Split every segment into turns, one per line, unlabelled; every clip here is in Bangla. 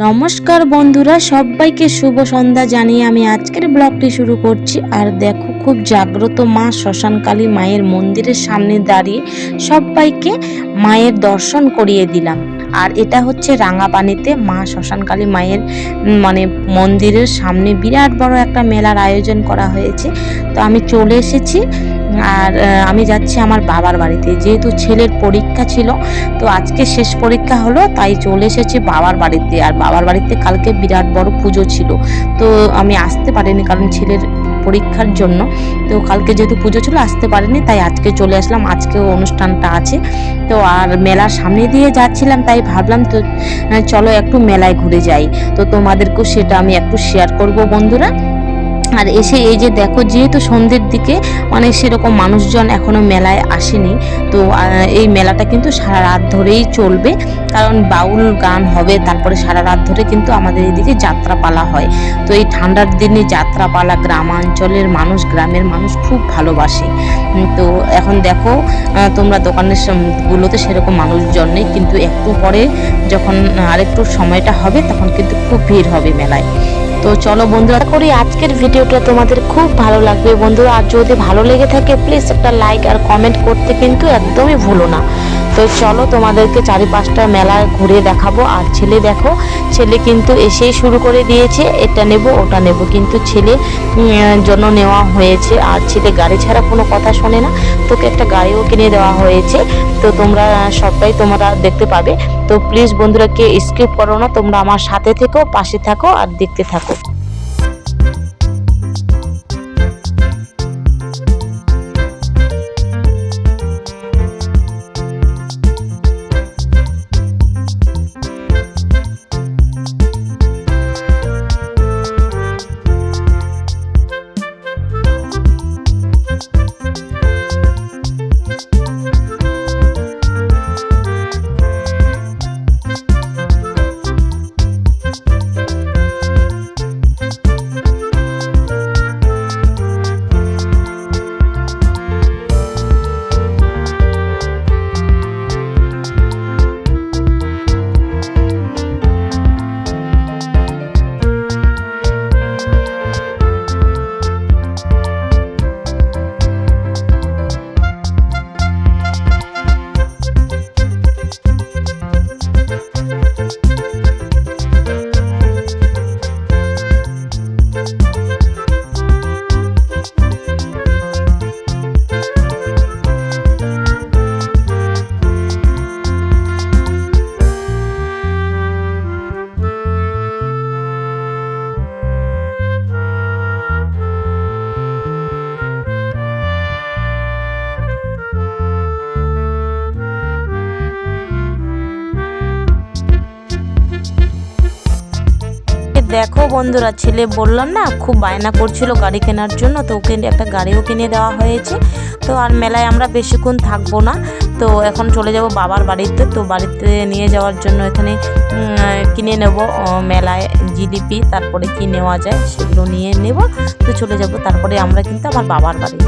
নমস্কার বন্ধুরা, সবাইকে শুভ সন্ধ্যা জানিয়ে আমি আজকের ব্লগটি শুরু করছি। আর দেখো, খুব জাগ্রত মা শ্মশানকালী মায়ের মন্দিরের সামনে দাঁড়িয়ে সবাইকে মায়ের দর্শন করিয়ে দিলাম। আর এটা হচ্ছে রাঙাপানিতে মা শ্মশানকালী মায়ের মানে মন্দিরের সামনে বিরাট বড় একটা মেলার আয়োজন করা হয়েছে। তো আমি চলে এসেছি আর আমি যাচ্ছি আমার বাবার বাড়িতে। যেহেতু ছেলের পরীক্ষা ছিল, তো আজকে শেষ পরীক্ষা হলো, তাই চলে এসেছি বাবার বাড়িতে। আর বাবার বাড়িতে কালকে বিরাট বড় পুজো ছিল, তো আমি আসতে পারিনি কারণ ছেলের পরীক্ষার জন্য। তো কালকে যেহেতু পুজো ছিল, আসতে পারিনি, তাই আজকে চলে আসলাম। আজকেও অনুষ্ঠানটা আছে। তো আর মেলার সামনে দিয়ে যাচ্ছিলাম, তাই ভাবলাম তো চলো একটু মেলায় ঘুরে যাই। তো তোমাদেরকেও সেটা আমি একটু শেয়ার করব বন্ধুরা। আর এসে এই যে দেখো, যেহেতু সন্ধ্যের দিকে মানে সেরকম মানুষজন এখনও মেলায় আসেনি, তো এই মেলাটা কিন্তু সারা রাত ধরেই চলবে। কারণ বাউল গান হবে, তারপরে সারা রাত ধরে কিন্তু আমাদের এদিকে যাত্রাপালা হয়। তো এই ঠান্ডার দিনে যাত্রাপালা গ্রামাঞ্চলের মানুষ, গ্রামের মানুষ খুব ভালোবাসে। তো এখন দেখো তোমরা দোকানের গুলোতে সেরকম মানুষজন নেই, কিন্তু একটু পরে যখন আরেকটু সময়টা হবে, তখন কিন্তু খুব ভিড় হবে মেলায়। তো চলো বন্ধুরা করি আজকের ভিডিওটা তোমাদের খুব ভালো লাগবে বন্ধুরা। আর যদি ভালো লেগে থাকে প্লিজ একটা লাইক আর কমেন্ট করতে কিন্তু একদমই ভুলো না। তো চলো তোমাদেরকে চারিপাশটা মেলা ঘুরে দেখাবো। আর ছেলে দেখো, ছেলে কিন্তু এসেই শুরু করে দিয়েছে, এটা নেব, ওটা নেব। কিন্তু ছেলে জন্য নেওয়া হয়েছে। আর ছেলে গাড়ি ছাড়া কোনো কথা শোনে না। তোকে একটা গাড়িও কিনে দেওয়া হয়েছে। তো তোমরা সবটাই তোমরা দেখতে পাবে। তো প্লিজ বন্ধুরা কে স্কিপ করো না। তোমরা আমার সাথে থেকো, পাশে থাকো, আর দেখতে থাকো। দেখো বন্ধুরা, ছেলে বললাম না, খুব বায়না করছিল গাড়ি কেনার জন্য, তো ওকে একটা গাড়িও কিনে দেওয়া হয়েছে। তো আর মেলায় আমরা বেশিক্ষণ থাকব না। তো এখন চলে যাব বাবার বাড়িতে, তো বাড়িতে নিয়ে যাওয়ার জন্য এখানে কিনে নেব মেলায় জিলিপি, তারপরে কি নেওয়া যায় সেগুলো নিয়ে নেব। তো চলে যাব, তারপরে আমরা কিন্তু আমার বাবার বাড়ি।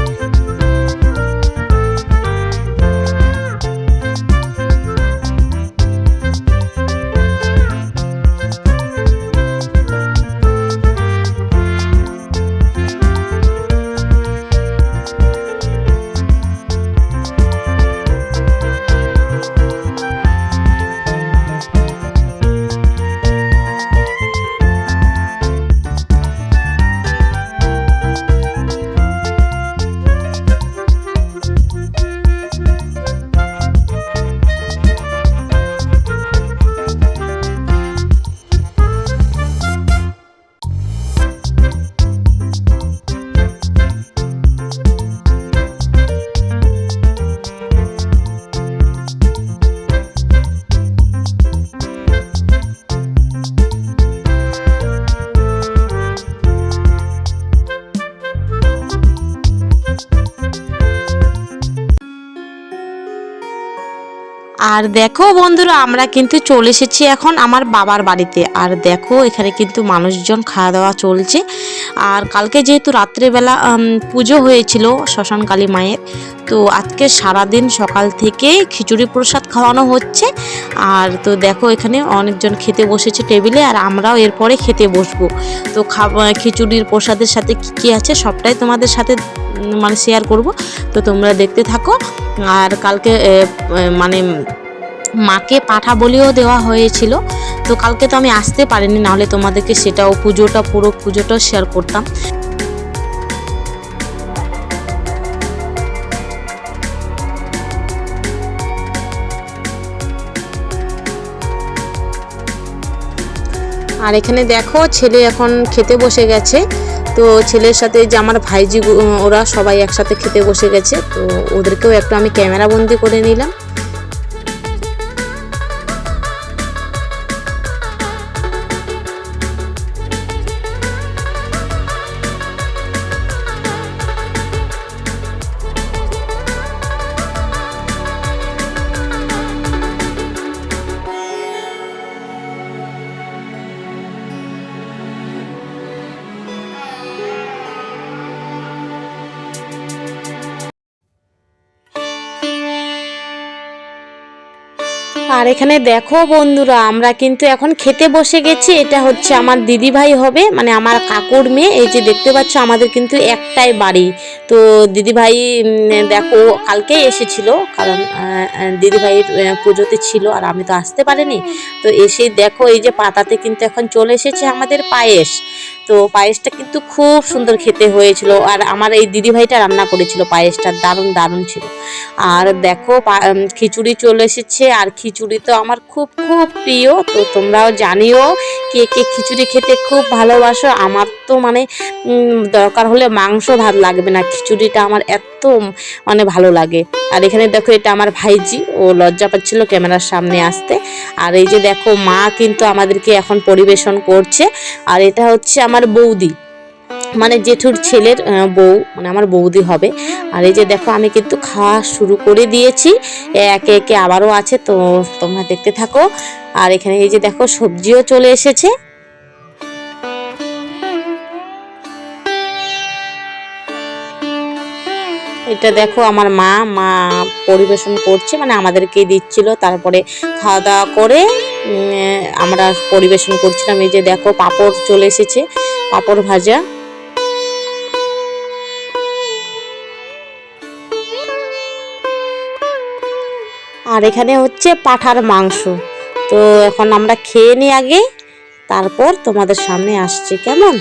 আর দেখো বন্ধুরা, আমরা কিন্তু চলে এসেছি এখন আমার বাবার বাড়িতে। আর দেখো, এখানে কিন্তু মানুষজন খাওয়া দাওয়া চলছে। আর কালকে যেহেতু রাত্রেবেলা পুজো হয়েছিল শ্মশান কালী মায়ের, তো আজকে সারাদিন সকাল থেকে খিচুড়ি প্রসাদ খাওয়ানো হচ্ছে। আর তো দেখো, এখানে অনেকজন খেতে বসেছে টেবিলে, আর আমরাও এরপরে খেতে বসবো। তো খিচুড়ির প্রসাদের সাথে কী কী আছে সবটাই তোমাদের সাথে মানে শেয়ার করব। তো তোমরা দেখতে থাকো। আর কালকে মানে মাকে পাঠা বলেও দেওয়া হয়েছিল। তো কালকে তো আমি আসতে পারিনি, নাহলে তোমাদেরকে সেটাও পুজোটা, পুরো পুজোটাও শেয়ার করতাম। আর এখানে দেখো, ছেলে এখন খেতে বসে গেছে। তো ছেলের সাথে যে আমার ভাইজি ওরা সবাই একসাথে খেতে বসে গেছে। তো ওদেরকেও একটু আমি ক্যামেরা বন্দি করে নিলাম। আর এখানে দেখো বন্ধুরা, আমরা কিন্তু এখন খেতে বসে গেছি। এটা হচ্ছে আমার দিদি ভাই হবে মানে আমার কাকুর মেয়ে। এই যে দেখতে পাচ্ছ, আমাদের কিন্তু একটাই বাড়ি। তো দিদি ভাই দেখো, কালকেই এসেছিল, কারণ দিদি ভাইয়ের পুজোতে ছিল, আর আমি তো আসতে পারিনি। তো এসে দেখো, এই যে পাতাতে কিন্তু এখন চলে এসেছে আমাদের পায়েস। তো পায়েসটা কিন্তু খুব সুন্দর খেতে হয়েছিল। আর আমার এই দিদি ভাইটা রান্না করেছিল পায়েসটা, দারুণ দারুণ ছিল। আর দেখো খিচুড়ি চলে এসেছে। আর খিচুড়ি তো আমার খুব খুব প্রিয়। তো তোমরাও জানিও কে কে খিচুড়ি খেতে খুব ভালোবাসো। আমার তো মানে দরকার হলে মাংস ভাত লাগবে না। খিচুড়িটা আমার এত মানে ভালো লাগে। আর এখানে দেখো, এটা আমার ভাইজি। ও লজ্জা পাচ্ছিল ক্যামেরার সামনে আসতে। আর এই যে দেখো, মা কিন্তু আমাদেরকে এখন পরিবেশন করছে। আর এটা হচ্ছে আমার বৌদি মানে জেঠুর ছেলের বউ মানে আমার বৌদি হবে। আর এই যে দেখো, আমি কিন্তু খাওয়া শুরু করে দিয়েছি। একে একে আবারও আছে, তো তোমরা দেখতে থাকো। আর এখানে এই যে দেখো, সবজিও চলে এসেছে। এটা দেখো আমার মা মা পরিবেশন করছে মানে আমাদেরকে দিচ্ছিল। তারপরে খাওয়া দাওয়া করে আমরা পরিবেশন করছিলাম। এই যে দেখো পাঁপড় চলে এসেছে, পাঁপড় ভাজা। আর এখানে হচ্ছে পাঠার মাংস। তো এখন আমরা খেয়ে নিই আগে, তারপর তোমাদের সামনে আসছি, কেমন?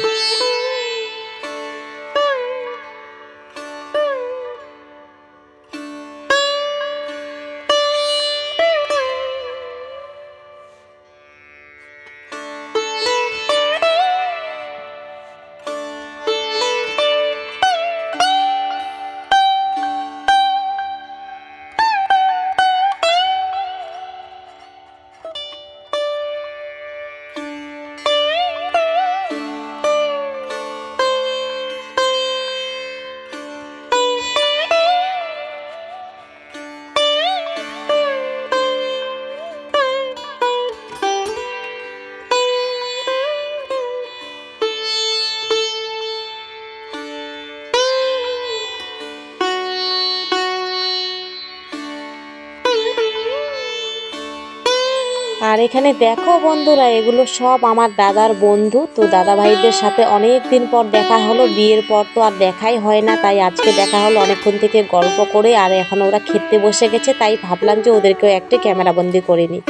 আর এখানে দেখো বন্ধুরা, এগুলো সব আমার দাদার বন্ধু। তো দাদা ভাইদের সাথে অনেক দিন পর দেখা হলো, বিয়ের পর তো আর দেখাই হয় না, তাই আজকে দেখা হলো, অনেকক্ষণ থেকে গল্প করে আর এখন ওরা খেতে বসে গেছে, তাই ভাবলাম যে ওদেরকেও একটি ক্যামেরাবন্দি করে নিই।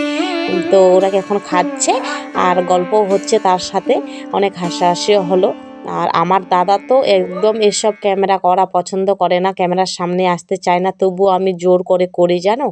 তো ওরা এখন খাচ্ছে, আর গল্প হচ্ছে তার সাথে, অনেক হাসাহাসিও হলো। আর আমার দাদা তো একদম এসব ক্যামেরা করা পছন্দ করে না, ক্যামেরার সামনে আসতে চায় না, তবুও আমি জোর করে করি, জানো?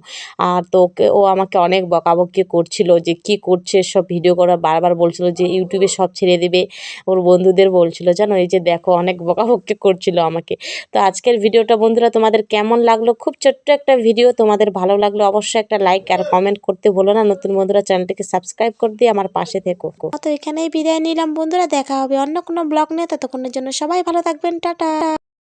আর তো ওকে ও আমাকে অনেক বকাবকি করছিল যে কি করছে সব ভিডিও করা, বারবার বলছিল যে ইউটিউবে সব ছেড়ে দেবে। ওর বন্ধুদের বলছিল, জানো? এই যে দেখো, অনেক বকাবকি করছিল আমাকে। তো আজকের ভিডিওটা বন্ধুরা তোমাদের কেমন লাগল? খুব ছোট্ট একটা ভিডিও তোমাদের ভালো লাগল অবশ্যই একটা লাইক আর কমেন্ট করতে ভুলো না। নতুন বন্ধুরা, চ্যানেলটিকে সাবস্ক্রাইব করে দিয়ে আমার পাশে থেকো। তো এখানেই বিদায় নিলাম বন্ধুরা, দেখা হবে অন্য কোনো ব্লগ নিয়ে। ততক্ষণের জন্য সবাই ভালো থাকবেন টাটা।